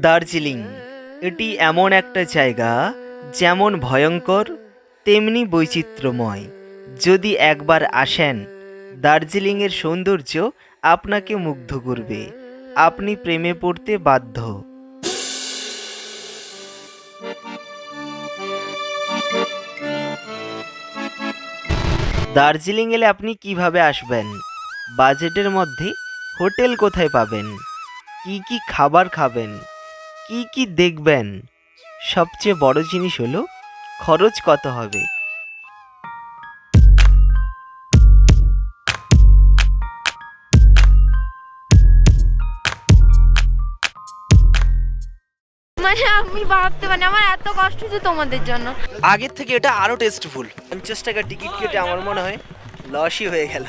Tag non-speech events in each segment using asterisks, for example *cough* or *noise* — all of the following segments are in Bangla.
দার্জিলিং। এটি এমন একটা জায়গা, যেমন ভয়ঙ্কর, তেমনি বৈচিত্র্যময়। যদি একবার আসেন, দার্জিলিংয়ের সৌন্দর্য আপনাকে মুগ্ধ করবে। আপনি প্রেমে পড়তে বাধ্য। দার্জিলিং এলে আপনি কীভাবে আসবেন? বাজেটের মধ্যে হোটেল কোথায় পাবেন? কি কি খাবার খাবেন? কি কি দেখবেন? সবচেয়ে বড় জিনিস হলো খরচ কত হবে? মানে আমি ভাবতে পারি আমার এত কষ্ট হচ্ছে তোমাদের জন্য। আগের থেকে এটা আরও টেস্টফুল পঞ্চাশ টাকা টিকিট কেটে আমার মনে হয় লসই হয়ে গেল।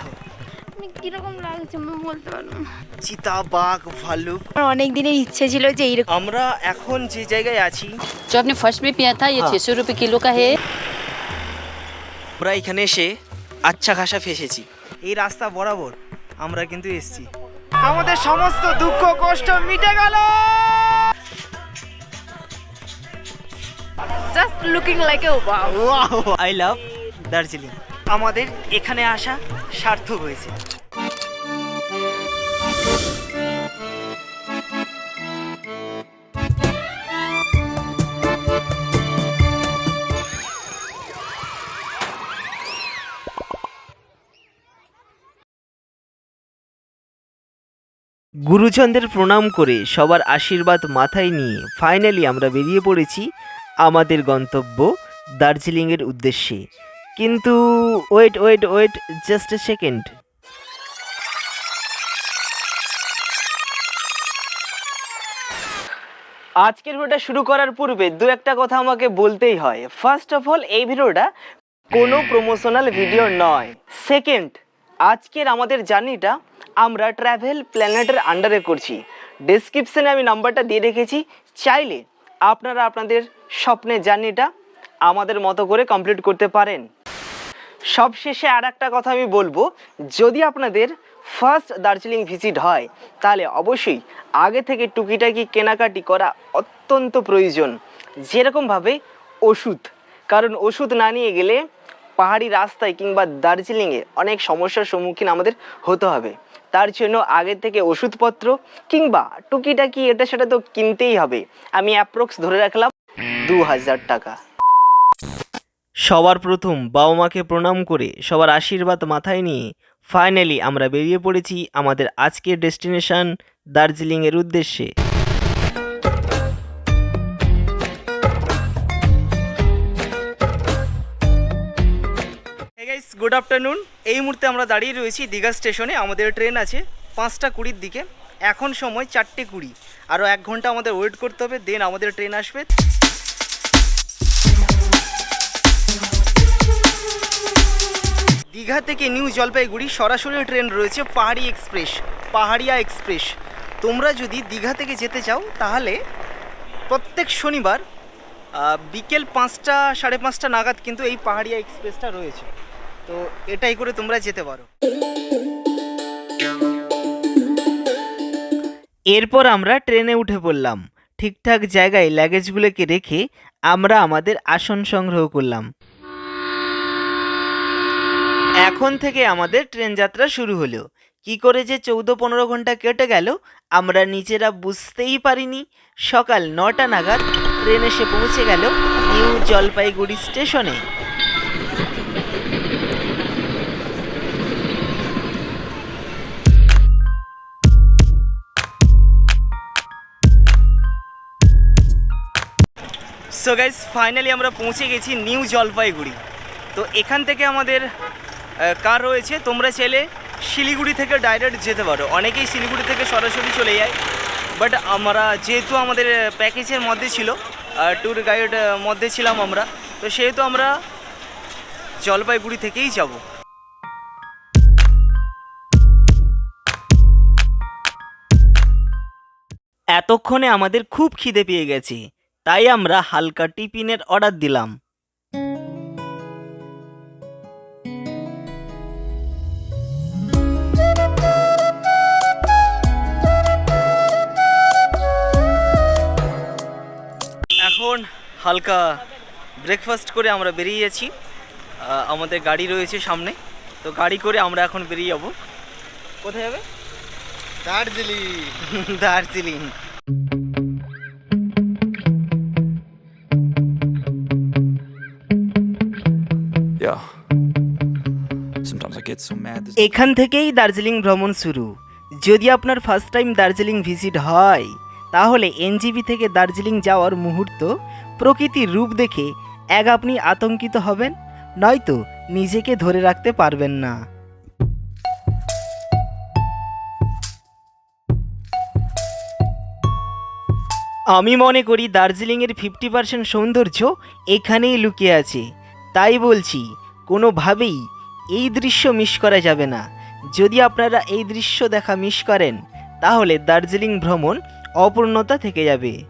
কিরকম লাগছে আমি বলতে পারবো না। চিতা বাঘ ভালুক আমার অনেক দিনের ইচ্ছে ছিল যে এইরকম আমরা এখন যে জায়গায় আছি जो आपने फर्स्ट में पिया था ये हाँ। छः सौ रुपये किलो का है আমরা এখানে এসে আচ্ছা খাসা ফেসেছি এই রাস্তা বরাবর আমরা কিন্তু এসেছি আমাদের সমস্ত দুঃখ কষ্ট মিটে গেল just looking like a wow I love Darjeeling আমাদের এখানে আসা সার্থক হয়েছে। গুরুজনদের প্রণাম করে সবার আশীর্বাদ মাথায় নিয়ে ফাইনালি আমরা বেরিয়ে পড়েছি আমাদের গন্তব্য দার্জিলিংয়ের উদ্দেশ্যে। কিন্তু wait wait wait just a second আজকের ভিডিওটা শুরু করার পূর্বে দু একটা কথা আমাকে বলতেই হয়। ফার্স্ট অফ অল এই ভিডিওটা কোনো প্রমোশনাল ভিডিও নয়। সেকেন্ড আজকের আমাদের জার্নিটা আমরা ট্রাভেল প্ল্যানেটের আন্ডারে করছি। ডেসক্রিপশনে আমি নাম্বারটা দিয়ে রেখেছি। চাইলে আপনারা আপনাদের স্বপ্নের জার্নিটা আমাদের মতো করে কমপ্লিট করতে পারেন। সবশেষে আর একটা কথা আমি বলব, যদি আপনাদের ফার্স্ট দার্জিলিং ভিজিট হয়, তাহলে অবশ্যই আগে থেকে টুকিটাকি কেনাকাটি করা অত্যন্ত প্রয়োজন। যেরকমভাবে ওষুধ, কারণ ওষুধ না নিয়ে গেলে পাহাড়ি রাস্তায় কিংবা দার্জিলিংয়ে অনেক সমস্যার সম্মুখীন আমাদের হতে হবে। তার জন্য আগে থেকে ওষুধপত্র কিংবা টুকিটাকি এটা সেটা তো কিনতেই হবে। আমি অ্যাপ্রক্স ধরে রাখলাম দু হাজার টাকা। সবার প্রথম বাবা মাকে প্রণাম করে, সবার আশীর্বাদ মাথায় নিয়ে ফাইনালি আমরা বেরিয়ে পড়েছি আমাদের আজকের ডেস্টিনেশন দার্জিলিংয়ের উদ্দেশ্যে। গুড আফটারনুন এই মুহূর্তে আমরা দাঁড়িয়ে রয়েছি দীঘা স্টেশনে, আমাদের ট্রেন আছে পাঁচটা কুড়ির দিকে। এখন সময় চারটে কুড়ি। আরও এক ঘণ্টা আমাদের ওয়েট করতে হবে দেন আমাদের ট্রেন আসবে। দীঘা থেকে নিউ জলপাইগুড়ি সরাসরি ট্রেন রয়েছে পাহাড়ি এক্সপ্রেস, পাহাড়িয়া এক্সপ্রেস। তোমরা যদি দীঘা থেকে যেতে চাও, তাহলে প্রত্যেক শনিবার বিকেল পাঁচটা, সাড়ে পাঁচটা নাগাদ কিন্তু এই পাহাড়িয়া এক্সপ্রেসটা রয়েছে। তো এটাই করে তোমরা যেতে পারো। এরপর আমরা ট্রেনে উঠে পড়লাম। ঠিকঠাক জায়গায় লাগেজগুলোকে রেখে আমরা আমাদের আসন সংগ্রহ করলাম। এখন থেকে আমাদের ট্রেন যাত্রা শুরু হলো। কি করে যে চৌদ্দ পনেরো ঘণ্টা কেটে গেল, আমরা নিজেরা বুঝতেই পারিনি। সকাল নটা নাগাদ ট্রেন এসে পৌঁছে গেল নিউ জলপাইগুড়ি স্টেশনে। সো গাইজ ফাইনালি আমরা পৌঁছে গেছি নিউ জলপাইগুড়ি। তো এখান থেকে আমাদের কার রয়েছে? তোমরা চাইলে শিলিগুড়ি থেকে ডাইরেক্ট যেতে পারো। অনেকেই শিলিগুড়ি থেকে সরাসরি চলে যায়। বাট আমরা, যেহেতু আমাদের প্যাকেজের মধ্যে ছিল ট্যুর গাইড মধ্যে ছিলাম আমরা, তো সেহেতু আমরা জলপাইগুড়ি থেকেই যাব। এতক্ষণে আমাদের খুব খিদে পেয়ে গেছে, তাই আমরা হালকা টিফিনের অর্ডার দিলাম। হালকা ব্রেকফাস্ট করে আমরা বেরিয়ে যাচ্ছি আমাদের গাড়ি রয়েছে সামনে। তো গাড়ি করে আমরা এখন বেরিয়ে যাব। কোথায় যাবে? Darjeeling. *laughs* Darjeeling. Yeah. Sometimes I get so mad. This এখান থেকেই দার্জিলিং ভ্রমণ শুরু। যদি আপনার ফার্স্ট টাইম দার্জিলিং ভিজিট হয় তাহলে এনজিবি থেকে দার্জিলিং যাওয়ার মুহূর্ত প্রকৃতির রূপ দেখে এক আপনি আতঙ্কিত হবেন, নয়তো নিজেকে ধরে রাখতে পারবেন না। আমি মনে করি দার্জিলিংয়ের ফিফটি পার্সেন্ট সৌন্দর্য এখানেই লুকিয়ে আছে। তাই বলছি, কোনোভাবেই এই দৃশ্য মিস করা যাবে না। যদি আপনারা এই দৃশ্য দেখা মিস করেন, তাহলে দার্জিলিং ভ্রমণ অপূর্ণতা থেকে যাবে।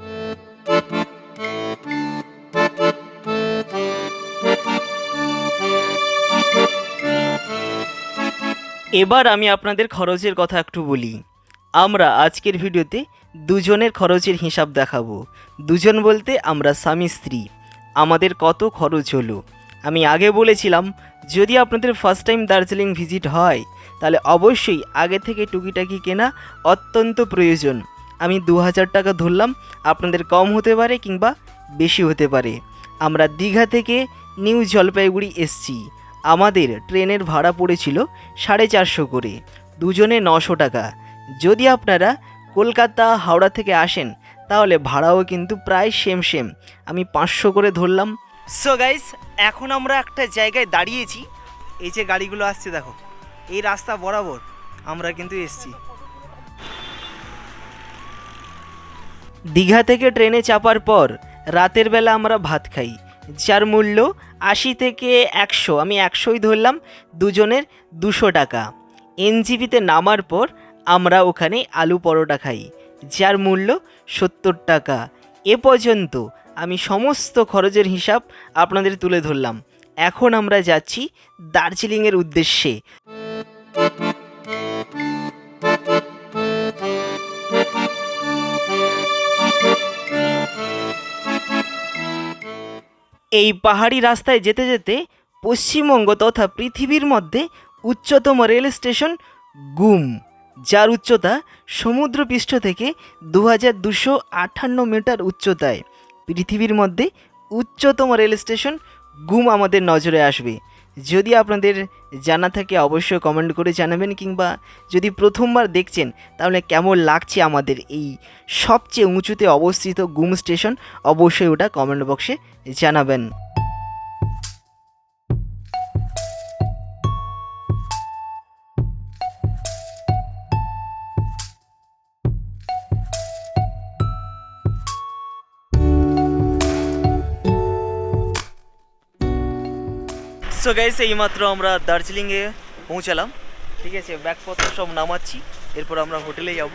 এবার আমি আপনাদের খরচের কথা একটু বলি। আমরা আজকের ভিডিওতে দুজনের খরচের হিসাব দেখাবো। দুজন বলতে আমরা স্বামী, স্ত্রী। আমাদের কত খরচ হলো? আমি আগে বলেছিলাম, যদি আপনাদের ফার্স্ট টাইম দার্জিলিং ভিজিট হয়, তাহলে অবশ্যই আগে থেকে টুকিটাকি কেনা অত্যন্ত প্রয়োজন। আমি দু হাজার টাকা ধরলাম, আপনাদের কম হতে পারে কিংবা বেশি হতে পারে। আমরা দীঘা থেকে নিউ জলপাইগুড়ি এসছি। আমাদের ট্রেনের ভাড়া পড়েছিল সাড়ে চারশো করে, দুজনে নশো টাকা। যদি আপনারা কলকাতা, হাওড়া থেকে আসেন, তাহলে ভাড়াও কিন্তু প্রায় সেম সেম আমি পাঁচশো করে ধরলাম। সো গাইস এখন আমরা একটা জায়গায় দাঁড়িয়েছি। এই যে গাড়িগুলো আসছে, দেখো। এই রাস্তা বরাবর আমরা কিন্তু এসছি। দীঘা থেকে ট্রেনে চাপার পর রাতের বেলা আমরা ভাত খাই। যার মূল্য আশি থেকে একশো, আমি একশোই ধরলাম, দুজনের দুশো টাকা। এনজিবিতে নামার পর আমরা ওখানে আলু পরোটা খাই, যার মূল্য সত্তর টাকা। এ পর্যন্ত আমি সমস্ত খরচের হিসাব আপনাদের তুলে ধরলাম। এখন আমরা যাচ্ছি দার্জিলিংয়ের উদ্দেশ্যে। এই পাহাড়ি রাস্তায় যেতে যেতে পশ্চিমবঙ্গ তথা পৃথিবীর মধ্যে উচ্চতম রেল স্টেশন গুম, যার উচ্চতা সমুদ্রপৃষ্ঠ থেকে দু হাজার দুশো আটান্ন মিটার উচ্চতায়। পৃথিবীর মধ্যে উচ্চতম রেল স্টেশন গুম আমাদের নজরে আসবে। যদি আপনাদের জানা থাকে অবশ্যই কমেন্ট করে জানাবেন কিংবা যদি প্রথমবার দেখছেন, তাহলে কেমন লাগছে আমাদের এই সবচেয়ে উঁচুতে অবস্থিত গুম স্টেশন, অবশ্যই ওটা কমেন্ট বক্সে জানাবেন। সো গাইস এইমাত্র আমরা দার্জিলিংয়ে পৌঁছালাম। ঠিক আছে, ব্যাগপত্র সব নামাচ্ছি, এরপর আমরা হোটেলে যাব।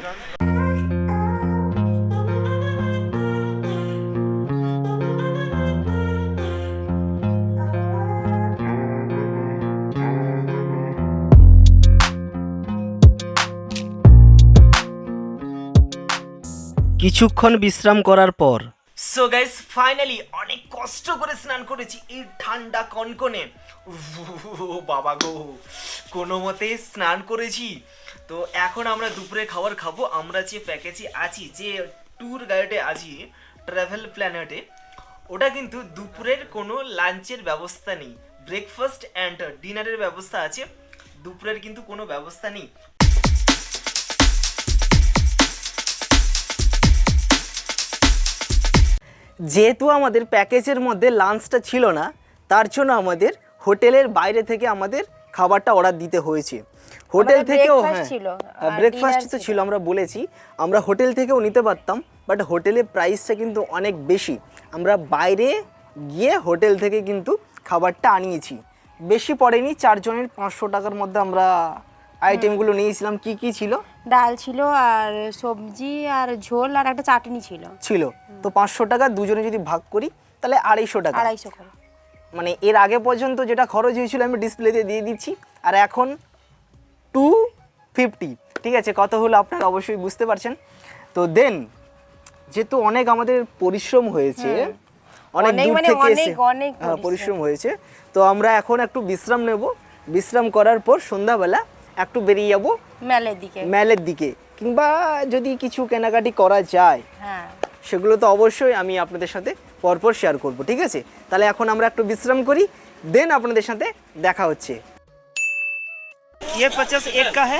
কিছুক্ষণ বিশ্রাম করার পর সো গাইস ফাইনালি অনেক কষ্ট করে স্নান করেছি এই ঠান্ডা কনকনে। বাবা গো, কোনো মতে স্নান করেছি। তো এখন আমরা দুপুরে খাবার খাব, আমরা যে প্যাকেজে আছি, যে ট্যুর গাইডে আছি ট্রাভেল প্ল্যানেটে ওটা কিন্তু দুপুরের কোনো লাঞ্চের ব্যবস্থা নেই। ব্রেকফাস্ট অ্যান্ড ডিনারের ব্যবস্থা আছে, দুপুরের কিন্তু কোনো ব্যবস্থা নেই। যেহেতু আমাদের প্যাকেজের মধ্যে লাঞ্চটা ছিল না তার জন্য আমাদের হোটেলের বাইরে থেকে আমাদের খাবারটা অর্ডার দিতে হয়েছে। হোটেল থেকেও হ্যাঁ ব্রেকফাস্ট তো। ছিল। আমরা বলেছি আমরা হোটেল থেকেও নিতে পারতাম বাট হোটেলের প্রাইসটা কিন্তু অনেক বেশি। আমরা বাইরে গিয়ে হোটেল থেকে কিন্তু খাবারটা আনিয়েছি। বেশি পড়েনি চারজনের পাঁচশো টাকার মধ্যে আমরা আইটেমগুলো নিয়েছিলাম কি কি ছিল ডাল ছিল আর সবজি আর ঝোল আর একটা চাটনি ছিল। ছিল। তো পাঁচশো টাকা দুজনে যদি ভাগ করি তাহলে আড়াইশো টাকা। আড়াইশো করে। মানে এর আগে পর্যন্ত যেটা খরচ হয়েছিল আমি ডিসপ্লেতে দিয়ে দিচ্ছি। আর এখন টু ফিফটি ঠিক আছে কত হলো আপনারা অবশ্যই বুঝতে পারছেন। তো দেন যেহেতু অনেক আমাদের পরিশ্রম হয়েছে অনেক দূর মানে থেকে অনেক, এসে হ্যাঁ। পরিশ্রম হয়েছে। তো আমরা এখন একটু বিশ্রাম নেব। বিশ্রাম করার পর সন্ধ্যাবেলা একটু বেরিয়ে যাব মেলের দিকে ম্যালের দিকে কিংবা যদি কিছু কেনাকাটি করা যায় হ্যাঁ সেগুলো তো অবশ্যই আমি আপনাদের সাথে পরপর শেয়ার করব ঠিক আছে তাহলে এখন আমরা একটু বিশ্রাম করি দেন আপনাদের সাথে দেখা হচ্ছে ये पचास एक का है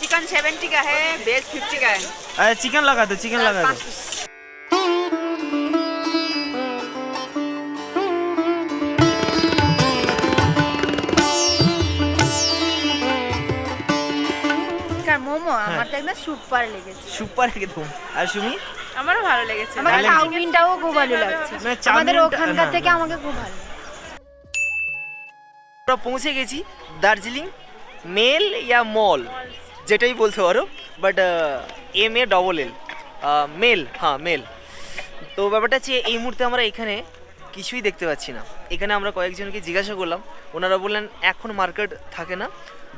चिकन सेवेंटी का है वेज फिफ्टी का है अरे चिकन लगा दो चिकन लगा दो একদম সুপার লেগেছে। সুপার একদম। আর সুমি? আমারও ভালো লেগেছে। আমার চাউমিনটাও খুব ভালো লাগছে। মানে আমাদের ওখানকার থেকে আমাকে খুব ভালো আমরা পৌঁছে গেছি দার্জিলিং মেল ইয়া মল যেটাই বলতে পারো but M A double L mall হ্যাঁ মেল। তো ব্যাপারটা হচ্ছে এই মুহূর্তে আমরা এখানে কিছুই দেখতে পাচ্ছি না। এখানে আমরা কয়েকজনকে জিজ্ঞাসা করলাম ওনারা বললেন এখন মার্কেট থাকে না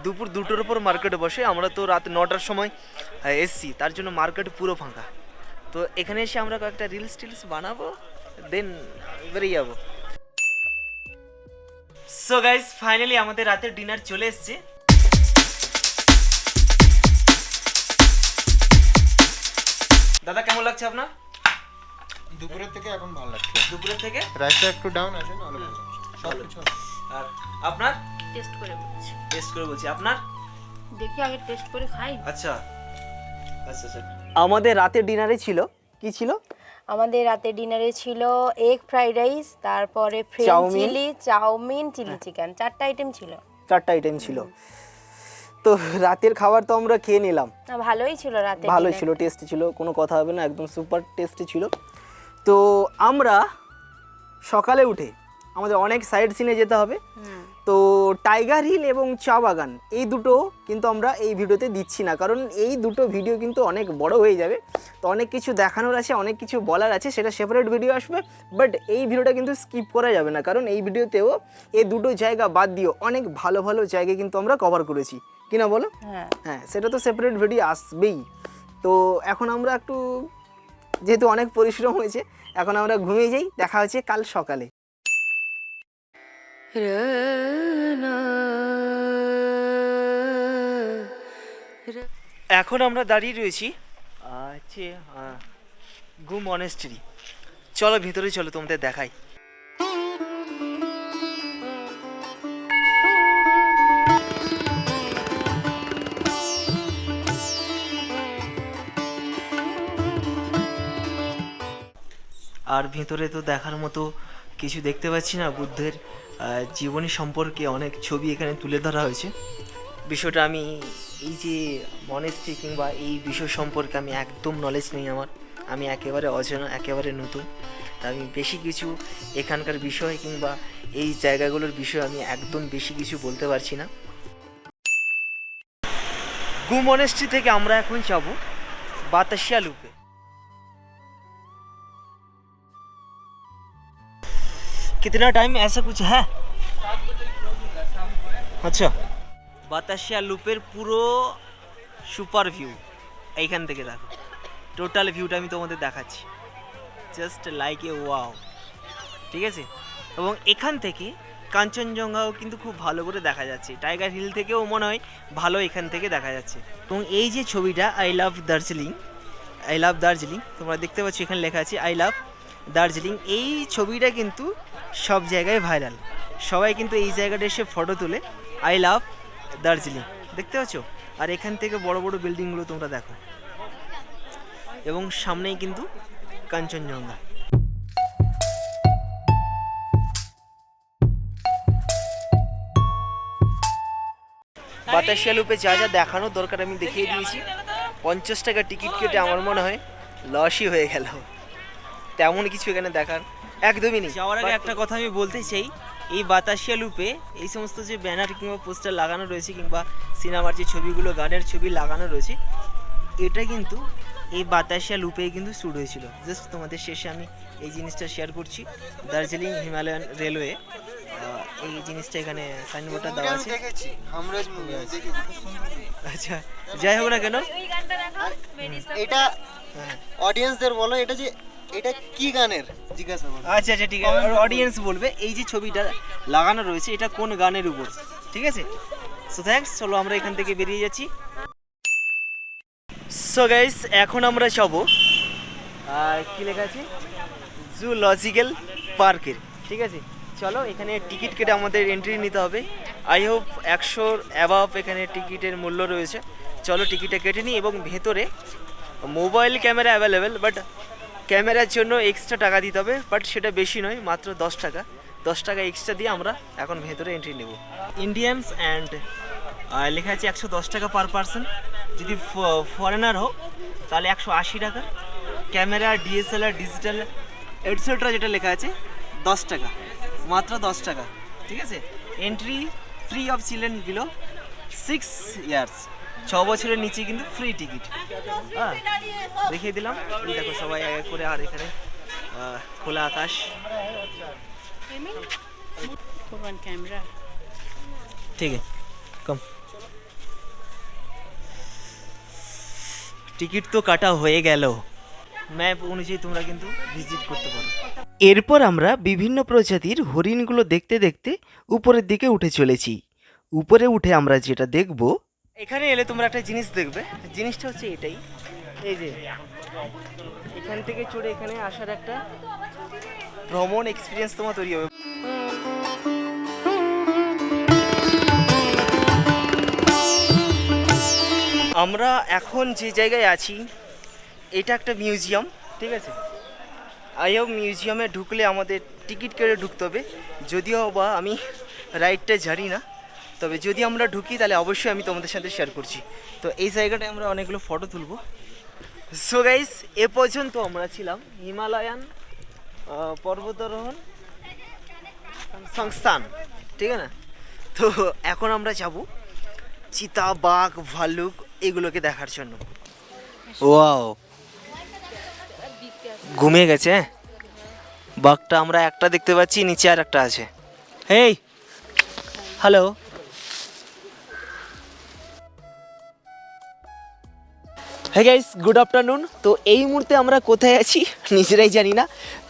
দুপুর দুটোর ওপর মার্কেট বসে আমরা তো রাত নটার সময় আহ, এসছি তার জন্য মার্কেট পুরো ফাঁকা। তো এখানে এসে আমরা কয়েকটা রিলস টিলস বানাবো দেন বেরিয়ে যাব। সো গাইজ ফাইনালি আমাদের রাতের ডিনার চলে এসেছে। দাদা কেমন লাগছে আপনার? দুপুরের থেকে এখন ভালো লাগছে। দুপুরের থেকে? রাইসটা একটু ডাউন আছে না ভালো সব কিছু আর আপনার? টেস্ট করে বলছি। টেস্ট করে বলছি। আপনার? দেখি আগে টেস্ট করে খাই। আচ্ছা। আচ্ছা আচ্ছা। আমাদের রাতের ডিনারে ছিল। কি ছিল? আমাদের রাতে ডিনারে ছিল এগ ফ্রাইড রাইস তারপরে French chowmein. Chilli chowmein chilli chicken চারটা আইটেম ছিল। চারটা আইটেম ছিল। তো রাতের খাবার তো আমরা খেয়ে নিলাম। না, ভালোই ছিল রাতে ভালোই ছিল টেস্টি ছিল কোনো কথা হবে না একদম সুপার টেস্টি ছিল। তো আমরা সকালে উঠে আমাদের অনেক সাইড সিনে যেতে হবে। তো টাইগার হিল এবং চা বাগান এই দুটো কিন্তু আমরা এই ভিডিওতে দিচ্ছি না কারণ এই দুটো ভিডিও কিন্তু অনেক বড় হয়ে যাবে। তো অনেক কিছু দেখানোর আছে অনেক কিছু বলার আছে সেটা সেপারেট ভিডিও আসবে বাট এই ভিডিওটা কিন্তু স্কিপ করা যাবে না কারণ এই ভিডিওতেও এই দুটো জায়গা বাদ দিয়েও অনেক ভালো ভালো জায়গা কিন্তু আমরা কভার করেছি। কি না বলো? হ্যাঁ। হ্যাঁ সেটা তো সেপারেট ভিডিও আসবেই। তো এখন আমরা একটু যেহেতু অনেক পরিশ্রম হয়েছে, এখন আমরা ঘুমিয়ে যাই, দেখা হচ্ছে কাল সকালে। এখন আমরা দাঁড়িয়ে রয়েছি আছে ঘুম মনেস্ট্রি চলো, ভিতরে চলো, তোমাদের দেখাই। আর ভিতরে তো দেখার মতো কিছু দেখতে পাচ্ছি না। বুদ্ধের জীবনী সম্পর্কে অনেক ছবি এখানে তুলে ধরা হয়েছে। বিষয়টা আমি এই যে মনেস্ট্রি কিংবা এই বিষয় সম্পর্কে আমি একদম নলেজ নেই আমার। আমি একেবারে অজানা, একেবারে নতুন। তা আমি বেশি কিছু এখানকার বিষয় কিংবা এই জায়গাগুলোর বিষয়ে আমি একদম বেশি কিছু বলতে পারছি না। গু মনেস্ট্রি থেকে আমরা এখন যাব বাতাসিয়া লুপে। कितना टाइम ऐसा कुछ है আচ্ছা বাতাসিয়া লুপের পুরো সুপার ভিউ এইখান থেকে দেখো টোটাল ভিউটা আমি তোমাদের দেখাচ্ছি জাস্ট লাইক এ ওয়াও ঠিক আছে এবং এখান থেকে কাঞ্চনজঙ্ঘাও কিন্তু খুব ভালো করে দেখা যাচ্ছে টাইগার হিল থেকেও মনে হয় ভালো এখান থেকে দেখা যাচ্ছে এবং এই যে ছবিটা I love Darjeeling I love Darjeeling তোমরা দেখতে পাচ্ছ এখানে লেখা আছে আই লাভ দার্জিলিং এই ছবিটা কিন্তু সব জায়গায় ভাইরাল সবাই কিন্তু এই জায়গাটা এসে ফটো তুলে। আই লাভ দার্জিলিং দেখতে পাচ্ছ? আর এখান থেকে বড় বড় বিল্ডিংগুলো তোমরা দেখো। এবং সামনেই কিন্তু কাঞ্চনজঙ্ঘা। বাতাসিয়া লুপে যা যা দেখানোর দরকার আমি দেখিয়ে দিয়েছি। পঞ্চাশ টাকা টিকিট কেটে আমার মনে হয় লসই হয়ে গেল। তেমন কিছু এখানে দেখার। একদমই নেই। যাওয়ার আগে একটা কথা আমি বলতে চাই এই বাতাসিয়া লুপে এই সমস্ত যে ব্যানার কিংবা পোস্টার লাগানো রয়েছে কিংবা সিনেমার যে ছবিগুলো গানের ছবি লাগানো রয়েছে এটা কিন্তু এই বাতাসিয়া লুপেই কিন্তু শ্যুট হয়েছিল। জাস্ট তোমাদের শেষে আমি এই জিনিসটা শেয়ার করছি। দার্জিলিং হিমালয়ান রেলওয়ে এই জিনিসটা এখানে সাইনবোর্ডটা দেওয়া আছে। আচ্ছা যাই হোক না কেন। এটা হ্যাঁ। অডিয়েন্সদের বলো এটা যে এটা কি গানের? জিজ্ঞাসা করো। আচ্ছা আচ্ছা ঠিক আছে। অডিয়েন্স বলবে এই যে ছবিটা লাগানো রয়েছে এটা কোন গানের উপর? ঠিক আছে? সো থ্যাঙ্কস চলো আমরা এখান থেকে বেরিয়ে যাচ্ছি। সো গাইস এখন আমরা যাব আর কি লেখা আছে? জুলজিক্যাল পার্কের ঠিক আছে? চলো এখানে টিকিট কেটে আমাদের এন্ট্রি নিতে হবে। আই হোপ একশোর অ্যাভাব এখানে টিকিটের মূল্য রয়েছে। চলো টিকিটটা কেটে নিই এবং ভেতরে মোবাইল ক্যামেরা অ্যাভেলেবেল বাট ক্যামেরার জন্য এক্সট্রা টাকা দিতে হবে বাট সেটা বেশি নয়, মাত্র দশ টাকা। দশ টাকা এক্সট্রা দিয়ে আমরা এখন ভেতরে এন্ট্রি নেব। ইন্ডিয়ানস অ্যান্ড লেখা আছে একশো দশ টাকা পার পার্সন যদি ফরেনার হোক তাহলে একশো আশি টাকা। ক্যামেরা ডিএসএলআর ডিজিটাল এটসেট্রা যেটা লেখা আছে, দশ টাকা, মাত্র দশ টাকা। ঠিক আছে? Entry free of children below six years ছ বছরের নিচে কিন্তু ফ্রি টিকিট হ্যাঁ দেখিয়ে দিলাম। দেখো সবাই এক করে আর এখানে খোলা আকাশ। ঠিক আছে কম টিকিট তো কাটা হয়ে গেল। ম্যাপ অনুযায়ী তোমরা কিন্তু ভিজিট করতে পারো। এরপর আমরা বিভিন্ন প্রজাতির হরিণগুলো দেখতে দেখতে উপরের দিকে উঠে চলেছি। উপরে উঠে আমরা যেটা দেখব এখানে এলে তোমরা একটা জিনিস দেখবে। জিনিসটা হচ্ছে এটাই। এই যে, এখান থেকে চড়ে এখানে আসার একটা ভ্রমণ এক্সপিরিয়েন্স তোমার তৈরি হবে। আমরা এখন যে জায়গায় আছি, এটা একটা মিউজিয়াম ঠিক আছে? আই হোপ মিউজিয়ামে ঢুকলে আমাদের টিকিট কেটে ঢুকতে হবে। যদিও বা আমি রাইডটা জানি না। তবে যদি আমরা ঢুকি, তাহলে অবশ্যই আমি তোমাদের সাথে শেয়ার করছি। তো এই জায়গাটায় আমরা অনেকগুলো ফটো তুলবো। সো গাইস এ পর্যন্ত আমরা ছিলাম হিমালয়ান পর্বতারোহণ সংস্থান, ঠিক আছে না? তো এখন আমরা যাব চিতা বাঘ ভাল্লুক এগুলোকে দেখার জন্য। ওয়াও ঘুমিয়ে গেছে হ্যাঁ? বাঘটা আমরা একটা দেখতে পাচ্ছি, নিচে আর একটা আছে। হেই হ্যালো হ্যাঁ গাইস গুড আফটারনুন তো এই মুহূর্তে আমরা কোথায় আছি? নিজেরাই জানি না।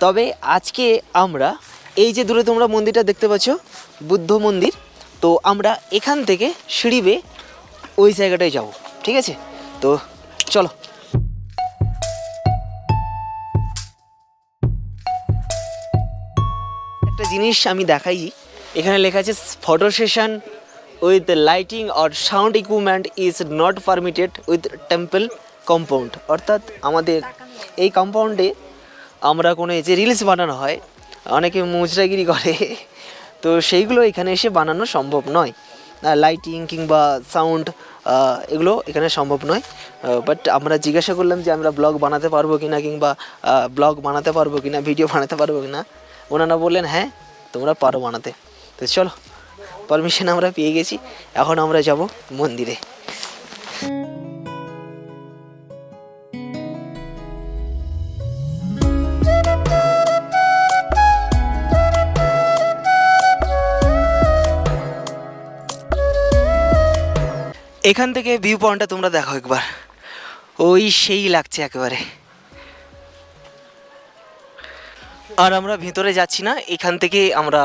তবে আজকে আমরা এই যে দূরে তোমরা মন্দিরটা দেখতে পাচ্ছ, বুদ্ধ মন্দির, তো আমরা এখান থেকে সিঁড়ি বেয়ে ওই জায়গাটায় যাব, ঠিক আছে? তো চলো। একটা জিনিস আমি দেখাই। এখানে লেখা আছে photo session with lighting or sound equipment is not permitted with temple compound অর্থাৎ আমাদের এই কম্পাউন্ডে আমরা কোনো যে রিলস বানানো হয়, অনেকে মুজরাগিরি করে, তো সেইগুলো এখানে এসে বানানো সম্ভব নয়। লাইটিং কিংবা সাউন্ড এগুলো এখানে সম্ভব নয়। বাট আমরা জিজ্ঞাসা করলাম যে আমরা ব্লগ বানাতে পারব কি না কিংবা ব্লগ বানাতে পারব কি না ভিডিও বানাতে পারব কি না ওনারা বললেন হ্যাঁ তোমরা পারো বানাতে। তো চলো পারমিশন আমরা পেয়ে গেছি, এখন আমরা যাব মন্দিরে। এখান থেকে ভিউ পয়েন্টটা তোমরা দেখো একবার। ওই সেই লাগছে একেবারে। আর আমরা ভিতরে যাচ্ছি না, এখান থেকে আমরা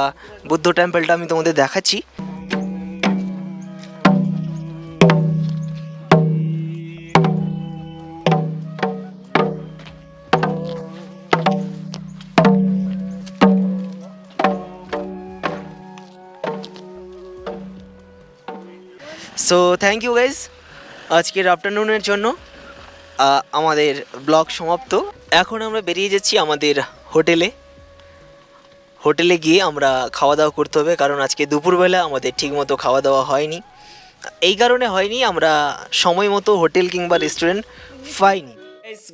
বুদ্ধ টেম্পলটা আমি তোমাদের দেখাচ্ছি। সো থ্যাংক ইউ গাইজ আজকের আফটারনুনের জন্য আমাদের ব্লগ সমাপ্ত। এখন আমরা বেরিয়ে যাচ্ছি আমাদের হোটেলে। হোটেলে গিয়ে আমরা খাওয়া দাওয়া করতে হবে, কারণ আজকে দুপুরবেলা আমাদের ঠিকমতো খাওয়া দাওয়া হয়নি। এই কারণে হয়নি, আমরা সময় মতো হোটেল কিংবা রেস্টুরেন্ট পাইনি।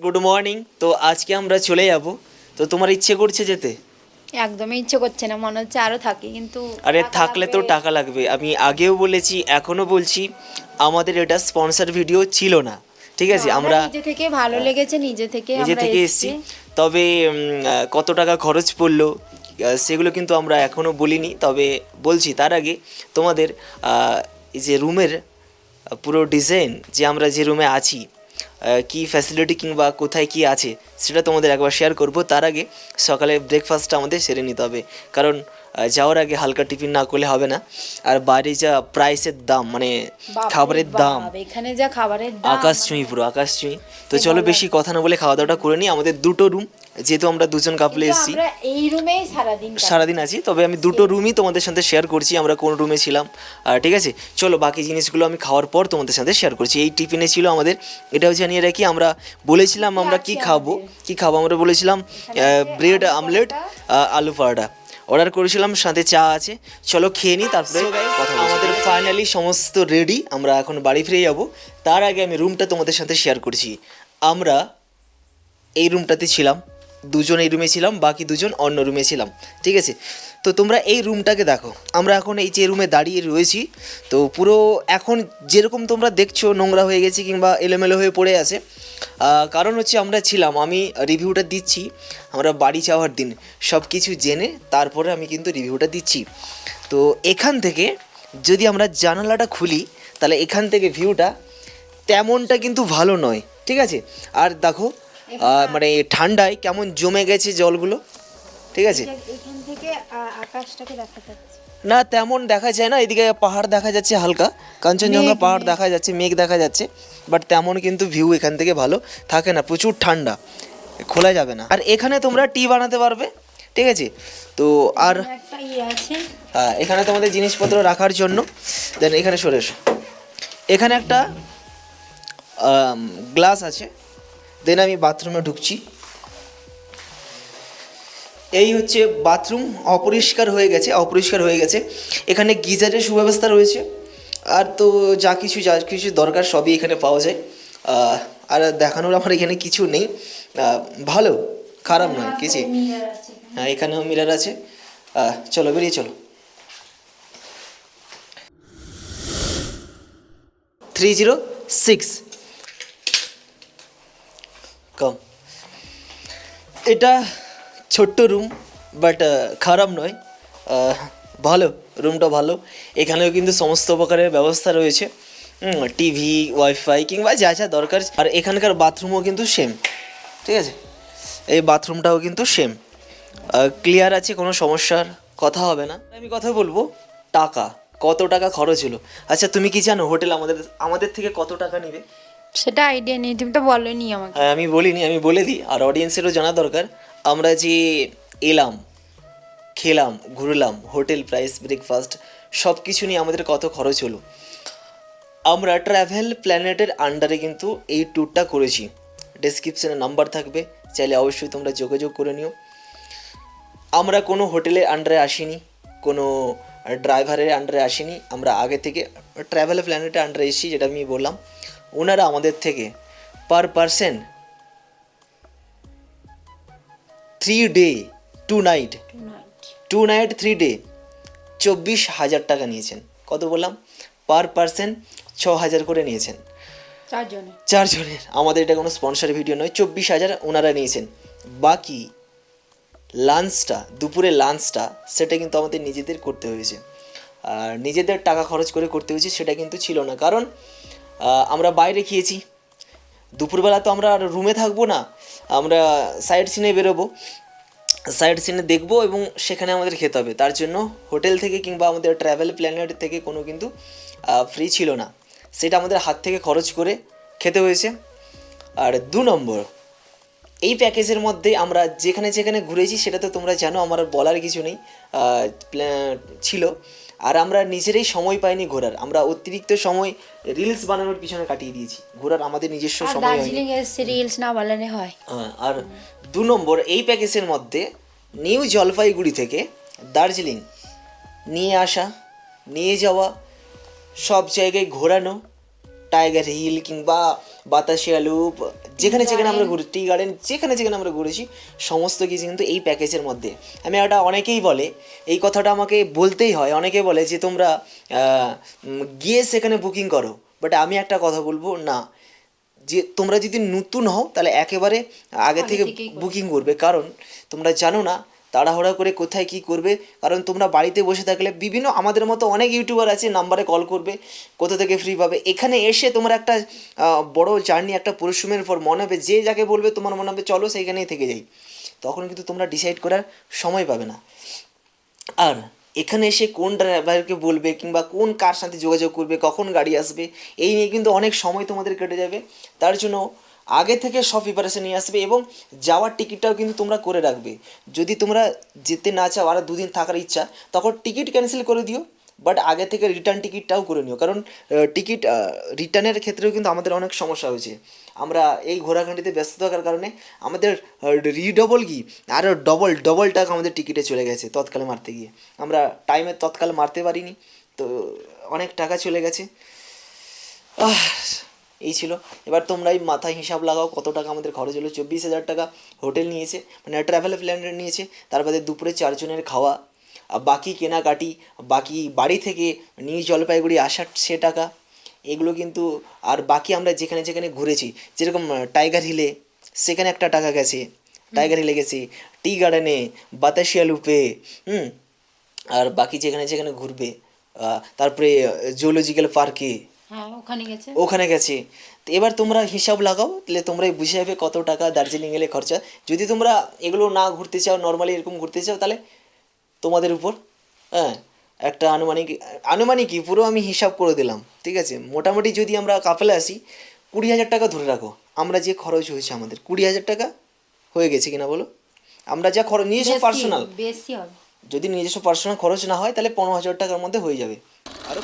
গুড মর্নিং তো আজকে আমরা চলে যাব। তো তোমার ইচ্ছে করছে যেতে? একদমই ইচ্ছে করছে না মনে হচ্ছে আরও থাকি কিন্তু আরে থাকলে তো টাকা লাগবে আমি আগেও বলেছি এখনও বলছি আমাদের এটা স্পন্সর ভিডিও ছিল না ঠিক আছে আমরা নিজে থেকে ভালো লেগেছে নিজে থেকে নিজে থেকে এসেছি। তবে কত টাকা খরচ পড়ল সেগুলো কিন্তু আমরা এখনও বলিনি তবে বলছি তার আগে তোমাদের এই যে রুমের পুরো ডিজাইন যে আমরা যে রুমে আছি কি ফ্যাসিলিটি কিংবা কোথায় কি আছে, সেটা তোমাদের একবার শেয়ার করব। তার আগে সকালে ব্রেকফাস্টটা আমাদের সেরে নিতে হবে। কারণ যাওয়ার আগে হালকা টিফিন না করলে হবে না। আর বাইরে যা প্রাইসের দাম মানে খাবারের দাম। এখানে যা খাবারের আকাশ ছুঁই পুরো আকাশ ছুঁই তো চলো বেশি কথা না বলে খাওয়া দাওয়াটা করে নিই। আমাদের দুটো রুম যেহেতু আমরা দুজন কাপলে এসেছি। এই রুমেই সারাদিন সারাদিন আছি তবে আমি দুটো রুমই তোমাদের সাথে শেয়ার করছি। আমরা কোন রুমে ছিলাম। আর ঠিক আছে চলো বাকি জিনিসগুলো আমি খাওয়ার পর তোমাদের সাথে শেয়ার করছি। এই টিফিনে ছিল আমাদের এটাও জানিয়ে রাখি আমরা বলেছিলাম আমরা কি খাব কি খাব? আমরা বলেছিলাম ব্রেড আমলেট আলু পরোটা। অর্ডার করেছিলাম সাথে চা আছে। চলো খেয়ে নিই তারপরে কথা আমাদের ফাইনালি সমস্ত রেডি আমরা এখন বাড়ি ফিরে যাব। তার আগে আমি রুমটা তোমাদের সাথে শেয়ার করছি। আমরা এই রুমটাতে ছিলাম দুজন এই রুমে ছিলাম বাকি দুজন অন্য রুমে ছিলাম ঠিক আছে? তো তোমরা এই রুমটাকে দেখো। আমরা এখন এই যে রুমে দাঁড়িয়ে রয়েছি তো পুরো এখন যেরকম তোমরা দেখছ নোংরা হয়ে গেছে কিংবা এলোমেলো হয়ে পড়ে আছে কারণ হচ্ছে আমরা ছিলাম আমি রিভিউটা দিচ্ছি আমরা বাড়ি যাওয়ার দিন সব কিছু জেনে তারপরে আমি কিন্তু রিভিউটা দিচ্ছি। তো এখান থেকে যদি আমরা জানালাটা খুলি তাহলে এখান থেকে ভিউটা তেমনটা কিন্তু ভালো নয় ঠিক আছে? আর দেখো মানে ঠান্ডায় কেমন জমে গেছে জলগুলো ঠিক আছে? এখান থেকে আকাশটাকে দেখা না তেমন দেখা যায় না। এদিকে পাহাড় দেখা যাচ্ছে হালকা। কাঞ্চনজঙ্ঘা পাহাড় দেখা যাচ্ছে মেঘ দেখা যাচ্ছে। বাট তেমন কিন্তু ভিউ এখান থেকে ভালো থাকে না। প্রচুর ঠান্ডা। খোলা যাবে না। আর এখানে তোমরা টি বানাতে পারবে। ঠিক আছে? তো আর ইয়ে হ্যাঁ এখানে তোমাদের জিনিসপত্র রাখার জন্য। দেন এখানে সরে এসো। এখানে একটা গ্লাস আছে। দেন আমি বাথরুমে ঢুকছি। এই হচ্ছে বাথরুম অপরিষ্কার হয়ে গেছে অপরিষ্কার হয়ে গেছে। এখানে গিজারের সুব্যবস্থা রয়েছে। আর তো যা কিছু যা কিছু দরকার সবই এখানে পাওয়া যায়। আর দেখানোর আমার এখানে কিছু নেই। ভালো খারাপ নয় কিছু হ্যাঁ এখানেও মিরার আছে। চলো বেরিয়ে চলো। থ্রি জিরো সিক্স কম এটা ছোট্ট রুম বাট খারাপ নয়। ভালো রুমটা ভালো। এখানেও কিন্তু সমস্ত প্রকারের ব্যবস্থা রয়েছে। টিভি ওয়াইফাই কিংবা যা যা দরকার। আর এখানকার বাথরুমও কিন্তু সেম ঠিক আছে? এই বাথরুমটাও কিন্তু সেম ক্লিয়ার আছে কোনো সমস্যার কথা হবে না। আমি কথা বলব টাকা কত টাকা খরচ হলো? আচ্ছা তুমি কি জানো হোটেল আমাদের আমাদের থেকে কত টাকা নেবে? সেটা আইডিয়া নেই তুমি তো বলোনি আমাকে। হ্যাঁ আমি বলিনি আমি বলে দিই। আর অডিয়েন্সেরও জানা দরকার। আমরা যে এলাম, খেলাম, ঘুরলাম, হোটেল প্রাইস ব্রেকফাস্ট সব কিছু নিয়ে আমাদের কত খরচ হলো। আমরা ট্রাভেল প্ল্যানেটের আন্ডারে কিন্তু এই ট্যুরটা করেছি। ডেসক্রিপশনে নাম্বার থাকবে, চাইলে অবশ্যই তোমরা যোগাযোগ করে নিও। আমরা কোনো হোটেলের আন্ডারে আসিনি, কোনো ড্রাইভারের আন্ডারে আসিনি, আমরা আগে থেকে ট্রাভেল প্ল্যানেটের আন্ডারে এসেছি, যেটা আমি বললাম। ওনারা আমাদের থেকে per person three day two night two night three day চব্বিশ হাজার টাকা নিয়েছেন। কত বললাম? পার পারসন ছ হাজার করে নিয়েছেন। চারজনের। আমাদের এটা কোনো স্পন্সর ভিডিও নয়। চব্বিশ হাজার ওনারা নিয়েছেন। বাকি লাঞ্চটা দুপুরে লাঞ্চটা সেটা কিন্তু আমাদের নিজেদের করতে হয়েছে। আর নিজেদের টাকা খরচ করে করতে হয়েছে সেটা কিন্তু ছিল না। কারণ আমরা বাইরে খেয়েছি। দুপুরবেলা তো আমরা আর রুমে থাকব না। আমরা সাইড সিনে বেরোবো। সাইড সিনে দেখব এবং সেখানে আমাদের খেতে হবে। তার জন্য হোটেল থেকে কিংবা আমাদের ট্রাভেল প্ল্যানেট থেকে কোনো কিন্তু ফ্রি ছিল না। সেটা আমাদের হাত থেকে খরচ করে খেতে হয়েছে। আর দু নম্বর, এই প্যাকেজের মধ্যে আমরা যেখানে যেখানে ঘুরেছি সেটা তো তোমরা জানো, আমার বলার কিছু নেই। ছিল। আর আমরা নিজেরাই সময় পাইনি ঘোরার। আমরা অতিরিক্ত সময় রিলস বানানোর পিছনে কাটিয়ে দিয়েছি। ঘোরার আমাদের নিজস্ব সময় দার্জিলিং রিলস না বানালে হয়। হ্যাঁ, আর দু নম্বর এই প্যাকেজের মধ্যে নিউ জলপাইগুড়ি থেকে দার্জিলিং নিয়ে আসা নিয়ে যাওয়া সব জায়গায় ঘোরানো টাইগার হিল কিংবা বাতাসিয়া লুপ যেখানে যেখানে আমরা ঘুরে টি গার্ডেন যেখানে যেখানে আমরা ঘুরেছি সমস্ত কিছু কিন্তু এই প্যাকেজের মধ্যে। আমি একটা অনেকেই বলে এই কথাটা আমাকে বলতেই হয়। অনেকে বলে যে তোমরা গিয়ে সেখানে বুকিং করো। বাট আমি একটা কথা বলব না। যে তোমরা যদি নতুন হও তাহলে একেবারে আগে থেকে বুকিং করবে। কারণ তোমরা জানো না তাড়াহুড়া করে কোথায় কি করবে? কারণ তোমরা বাড়িতে বসে থাকলে বিভিন্ন আমাদের মতো অনেক ইউটিউবার আছে, নাম্বারে কল করবে, কোথা থেকে ফ্রি পাবে। এখানে এসে তোমার একটা বড় জার্নি একটা পরিশ্রমের পর মনে হবে, যে যাকে বলবে তোমার মনে হবে, চলো সেইখানেই থেকে যাই। তখন কিন্তু তোমরা ডিসাইড করার সময় পাবে না। আর এখানে এসে কোন ড্রাইভারকে বলবে কিংবা কোন কার সাথে যোগাযোগ করবে, কখন গাড়ি আসবে, এই নিয়ে কিন্তু অনেক সময় তোমাদের কেটে যাবে। তার জন্য আগে থেকে সব প্রিপারেশন নিয়ে আসবে এবং যাওয়ার টিকিটটাও কিন্তু তোমরা করে রাখবে। যদি তোমরা যেতে না চাও আর দুদিন থাকার ইচ্ছা তখন টিকিট ক্যান্সেল করে দিও বাট আগে থেকে রিটার্ন টিকিটটাও করে নিও। কারণ টিকিট রিটার্নের ক্ষেত্রেও কিন্তু আমাদের অনেক সমস্যা হয়েছে। আমরা এই ঘোরাঘাটিতে ব্যস্ত থাকার কারণে আমাদের রিডবল কি? আরও ডবল ডবল টাকা আমাদের টিকিটে চলে গেছে তৎকালে মারতে গিয়ে। আমরা টাইমে তৎকাল মারতে পারিনি তো অনেক টাকা চলে গেছে। আহ, এই ছিল। এবার তোমরাই মাথায় হিসাব লাগাও কত টাকা আমাদের খরচ হলো। চব্বিশ হাজার টাকা হোটেল নিয়েছে মানে ট্রাভেল প্ল্যান নিয়েছে তার বাদে দুপুরে চারজনের খাওয়া। আর বাকি কেনাকাটি বাকি বাড়ি থেকে নিউ জলপাইগুড়ি আসার সে টাকা এগুলো কিন্তু আর বাকি আমরা যেখানে যেখানে ঘুরেছি যেরকম টাইগার হিলে সেখানে একটা টাকা গেছে। টাইগার হিলে গেছি টি গার্ডেনে বাতাসিয়া লুপে হুম? আর বাকি যেখানে যেখানে ঘুরবে তারপরে জুলজিক্যাল পার্কে হ্যাঁ ওখানে গেছে। ওখানে গেছে। তো এবার তোমরা হিসাব লাগাও তাহলে তোমরাই বুঝে যাবে কত টাকা দার্জিলিং এলে খরচা। যদি তোমরা এগুলো না ঘুরতে চাও নর্মালি এরকম ঘুরতে চাও তাহলে তোমাদের উপর হ্যাঁ একটা আনুমানিক আনুমানিক কি পুরো আমি হিসাব করে দিলাম ঠিক আছে? মোটামুটি যদি আমরা কাপেলে আসি কুড়ি হাজার টাকা ধরে রাখো। আমরা যে খরচ হয়েছে আমাদের কুড়ি হাজার টাকা হয়ে গেছে কিনা বলো? আমরা যা খরচ নিজস্ব পার্সোনাল বেশি হবে। যদি নিজস্ব পার্সোনাল খরচ না হয় তাহলে পনেরো হাজার টাকার মধ্যে হয়ে যাবে। আরও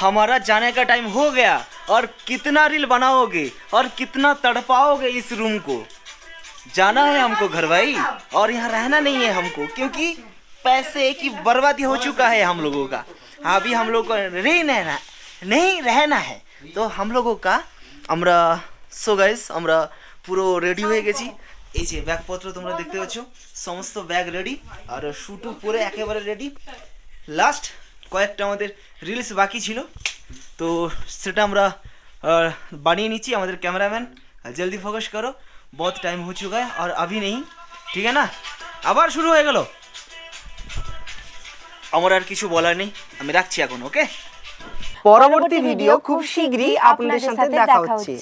हमारा जाने का टाइम हो गया और कितना रील बनाओगे और कितना तड़पाओगे इस रूम को जाना है हमको घर भाई और यहाँ रहना नहीं है हमको क्योंकि पैसे की बर्बादी हो चुका है हम लोगों का अभी हम लोग को नहीं रहना नहीं रहना है তো हम लोगों का আমরা সো গাইস আমরা পুরো রেডি হয়ে গেছি এই যে ব্যাগপত্র তোমরা দেখতে পাচ্ছ সমস্ত ব্যাগ রেডি আর শুটু পরে একেবারে রেডি লাস্ট কয়েকটা আমাদের রিলস বাকি ছিল। তো সেটা আমরা বানিয়ে নিচ্ছি আমাদের ক্যামেরাম্যান জলদি ফোকাস করো। বহুত টাইম হয়ে চুকা আর আভি নেই। ঠিক আছে না? আবার শুরু হয়ে গেল। আমার আর কিছু বলার নেই। আমি রাখছি এখন ওকে পরবর্তী ভিডিও খুব শীঘ্রই আপনাদের সাথে দেখা হচ্ছে।